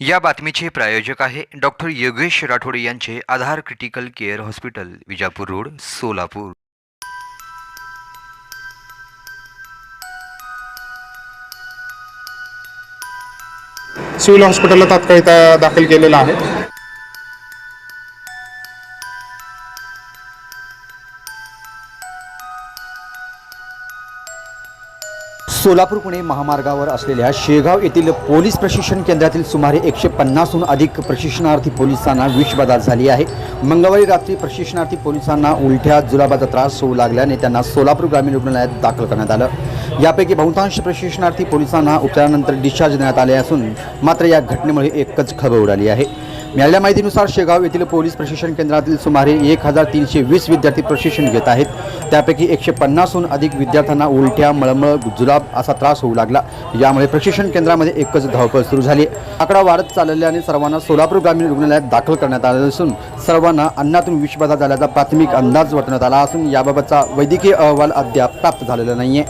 या बातमीचे प्रायोजक आहे डॉक्टर योगेश राठोड यांचे Aadhar critical care hospital Vijapur road Solapur. Civil हॉस्पिटलला तात्काळ दाखल केलेला आहे. सोलापूर पुणे महामार्गावर असलेल्या शेगाव येथील पोलीस प्रशिक्षण केंद्रातील सुमारे एकशे पन्नासहून अधिक प्रशिक्षणार्थी पोलिसांना विषबाधा झाली आहे. मंगळवारी रात्री प्रशिक्षणार्थी पोलिसांना उलट्या जुलाबाचा त्रास होऊ लागल्याने त्यांना सोलापूर ग्रामीण रुग्णालयात दाखल करण्यात आलं. यापैकी बहुतांश प्रशिक्षणार्थी पोलिसांना उपचारानंतर डिस्चार्ज देण्यात आले असून मात्र या घटनेमुळे एकच खबर उडाली आहे. मिळाल्या माहितीनुसार शेगाव येथील पोलीस प्रशिक्षण केंद्रातील सुमारे एक हजार तीनशे वीस विद्यार्थी प्रशिक्षण घेत आहेत. त्यापैकी एकशे पन्नासहून अधिक विद्यार्थ्यांना उलट्या मळमळ जुलाब असा त्रास होऊ लागला. यामुळे प्रशिक्षण केंद्रामध्ये एकच धावपळ सुरू झाली. आकडा वाढत चालल्याने सर्वांना सोलापूर ग्रामीण रुग्णालयात दाखल करण्यात आले असून सर्वांना अन्नातून विषबाधा झाल्याचा प्राथमिक अंदाज वर्तवण्यात आला असून याबाबतचा वैद्यकीय अहवाल अद्याप प्राप्त झालेला नाहीये.